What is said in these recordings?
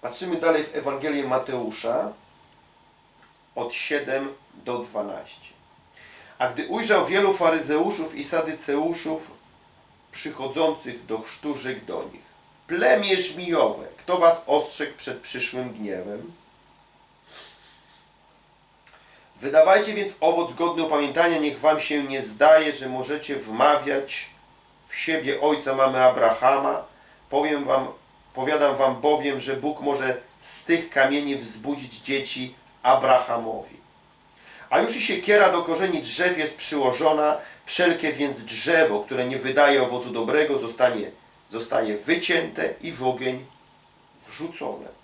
Patrzymy dalej w Ewangelię Mateusza od 7 do 12. A gdy ujrzał wielu faryzeuszów i sadyceuszów przychodzących do chrztu, rzekł do nich. Plemię żmijowe, kto was ostrzegł przed przyszłym gniewem? Wydawajcie więc owoc godny upamiętania, niech wam się nie zdaje, że możecie wmawiać w siebie ojca mamy Abrahama. Powiem wam, powiadam wam bowiem, że Bóg może z tych kamieni wzbudzić dzieci Abrahamowi. A już i siekiera do korzeni drzew jest przyłożona, wszelkie więc drzewo, które nie wydaje owocu dobrego, zostanie, zostaje wycięte i w ogień wrzucone.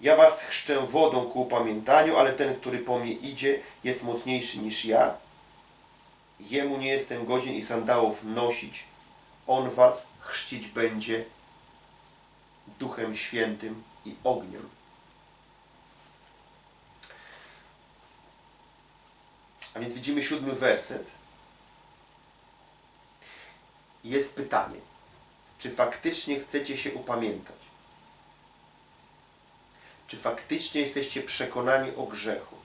Ja was chrzczę wodą ku upamiętaniu, ale ten, który po mnie idzie, jest mocniejszy niż ja. Jemu nie jestem godzien i sandałów nosić. On was chrzcić będzie Duchem Świętym i ogniem. A więc widzimy siódmy werset. Jest pytanie, czy faktycznie chcecie się upamiętać? Czy faktycznie jesteście przekonani o grzechu,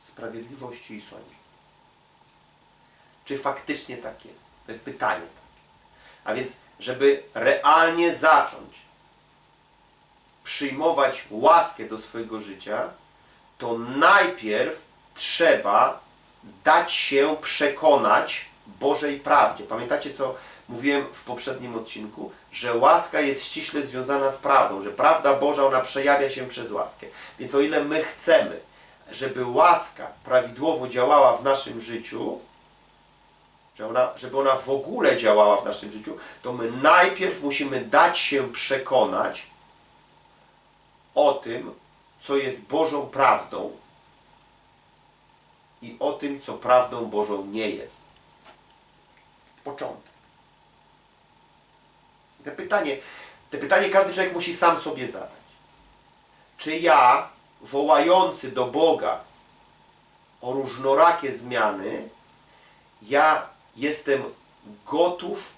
sprawiedliwości i sądzie? Czy faktycznie tak jest? To jest pytanie takie. A więc, żeby realnie zacząć przyjmować łaskę do swojego życia, to najpierw trzeba dać się przekonać Bożej prawdzie. Pamiętacie, co mówiłem w poprzednim odcinku? Że łaska jest ściśle związana z prawdą, że prawda Boża, ona przejawia się przez łaskę. Więc o ile my chcemy, żeby łaska prawidłowo działała w naszym życiu, że ona, żeby ona w ogóle działała w naszym życiu, to my najpierw musimy dać się przekonać o tym, co jest Bożą prawdą i o tym, co prawdą Bożą nie jest. Początek. Te pytanie, te pytanie każdy człowiek musi sam sobie zadać. Czy ja, wołający do Boga o różnorakie zmiany, ja jestem gotów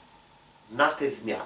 na te zmiany?